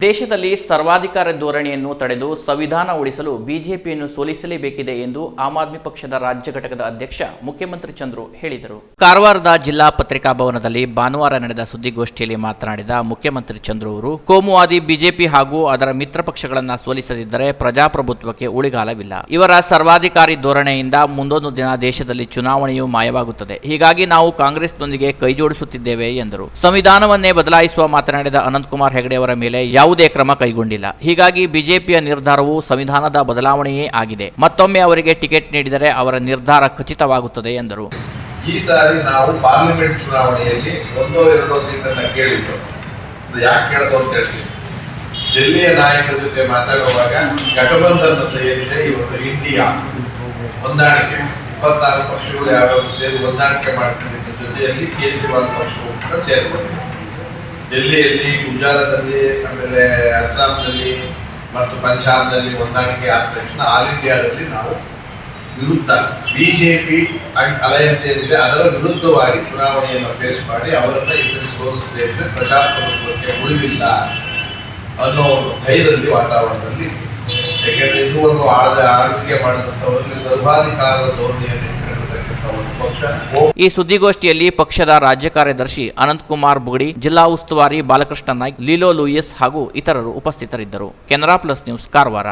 ದೇಶದಲ್ಲಿ ಸರ್ವಾಧಿಕಾರ ಧೋರಣೆಯನ್ನು ತಡೆದು ಸಂವಿಧಾನ ಉಳಿಸಲು ಬಿಜೆಪಿಯನ್ನು ಸೋಲಿಸಲೇಬೇಕಿದೆ ಎಂದು ಆಮ್ ಆದ್ಮಿ ಪಕ್ಷದ ರಾಜ್ಯ ಘಟಕದ ಅಧ್ಯಕ್ಷ ಮುಖ್ಯಮಂತ್ರಿ ಚಂದ್ರು ಹೇಳಿದರು. ಕಾರವಾರದ ಜಿಲ್ಲಾ ಪತ್ರಿಕಾ ಭವನದಲ್ಲಿ ಭಾನುವಾರ ನಡೆದ ಸುದ್ದಿಗೋಷ್ಠಿಯಲ್ಲಿ ಮಾತನಾಡಿದ ಮುಖ್ಯಮಂತ್ರಿ ಚಂದ್ರು ಅವರು, ಕೋಮುವಾದಿ ಬಿಜೆಪಿ ಹಾಗೂ ಅದರ ಮಿತ್ರ ಪಕ್ಷಗಳನ್ನು ಸೋಲಿಸದಿದ್ದರೆ ಪ್ರಜಾಪ್ರಭುತ್ವಕ್ಕೆ ಉಳಿಗಾಲವಿಲ್ಲ. ಇವರ ಸರ್ವಾಧಿಕಾರಿ ಧೋರಣೆಯಿಂದ ಮುಂದೊಂದು ದಿನ ದೇಶದಲ್ಲಿ ಚುನಾವಣೆಯು ಮಾಯವಾಗುತ್ತದೆ. ಹೀಗಾಗಿ ನಾವು ಕಾಂಗ್ರೆಸ್ನೊಂದಿಗೆ ಕೈಜೋಡಿಸುತ್ತಿದ್ದೇವೆ ಎಂದರು. ಸಂವಿಧಾನವನ್ನೇ ಬದಲಾಯಿಸುವ ಮಾತನಾಡಿದ ಅನಂತಕುಮಾರ್ ಹೆಗಡೆ ಅವರ ಮೇಲೆ ಯಾವುದೇ ಕ್ರಮ ಕೈಗೊಂಡಿಲ್ಲ. ಹೀಗಾಗಿ ಬಿಜೆಪಿಯ ನಿರ್ಧಾರವು ಸಂವಿಧಾನದ ಬದಲಾವಣೆಯೇ ಆಗಿದೆ. ಮತ್ತೊಮ್ಮೆ ಅವರಿಗೆ ಟಿಕೆಟ್ ನೀಡಿದರೆ ಅವರ ನಿರ್ಧಾರ ಖಚಿತವಾಗುತ್ತದೆ ಎಂದರು. ಈ ಸಾರಿ ನಾವು ಪಾರ್ಲಿಮೆಂಟ್ ಚುನಾವಣೆಯಲ್ಲಿ ಒಂದೋ ಎರಡೋ ಸೀಟನ್ನ ಕೇಳಿದ್ದು ಯಾಕೆ ಕೇಳೋದು ಅಂತ ಹೇಳ್ತೀನಿ. ಡೆಲ್ಲಿಯ ನಾಯಕರ ಜೊತೆ ಮಾತಾಡುವಾಗ ಅಂತ ಏನಿದೆ? ಇವತ್ತು ಇಂಡಿಯಾ. ಹೊಂದಾಣಿಕೆ. ಇಪ್ಪತ್ತಾರು ಪಕ್ಷಗಳು ಯಾವ್ಯಾವ ಸೇರಿ ಹೊಂದಾಣಿಕೆ ಮಾಡ್ಕೊಂಡಿದ್ದ ಜೊತೆಯಲ್ಲಿ ಕೇಜ್ರಿವಾಲ್ ಪಕ್ಷವು ಕೂಡ ಸೇರ್ಕೊಂಡಿದೆ. ಡೆಲ್ಲಿಯಲ್ಲಿ ಗುಜರಾತಲ್ಲಿ, ಆಮೇಲೆ ಅಸ್ಸಾಂನಲ್ಲಿ ಮತ್ತು ಪಂಜಾಬ್ನಲ್ಲಿ ಹೊಂದಾಣಿಕೆ ಆದ ತಕ್ಷಣ ಆಲ್ ಇಂಡಿಯಾದಲ್ಲಿ ನಾವು ವಿರುದ್ಧ ಬಿಜೆಪಿ ಅಂಡ್ ಅಲಯನ್ಸ್ ಏನಿದೆ ಅದರ ವಿರುದ್ಧವಾಗಿ ಚುನಾವಣೆಯನ್ನು ಫೇಸ್ ಮಾಡಿ ಅವರನ್ನ ಈ ಸರಿ ಪ್ರಜಾಪ್ರಭುತ್ವಕ್ಕೆ ಉಳಿವಿಲ್ಲ ಅನ್ನೋ ಒಂದು ಧೈರ್ಯದಲ್ಲಿ ವಾತಾವರಣದಲ್ಲಿ ಯಾಕೆಂದ್ರೆ ಇದುವರೆಗೂ ಆಳದ ಆಳ್ವಿಕೆ ಮಾಡಿದಂಥವರಲ್ಲಿ ಸರ್ವಾಧಿಕಾರದ ಧೋರಣೆಯನ್ನು ಈ ಸುದ್ದಿಗೋಷ್ಠಿಯಲ್ಲಿ ಪಕ್ಷದ ರಾಜ್ಯ ಕಾರ್ಯದರ್ಶಿ ಅನಂತಕುಮಾರ್ ಬುಗಡಿ, ಜಿಲ್ಲಾ ಉಸ್ತುವಾರಿ ಬಾಲಕೃಷ್ಣ ನಾಯ್ಕ್, ಲೀಲೋ ಲೂಯಿಸ್ ಹಾಗೂ ಇತರರು ಉಪಸ್ಥಿತರಿದ್ದರು. Canara plus news, Karwar.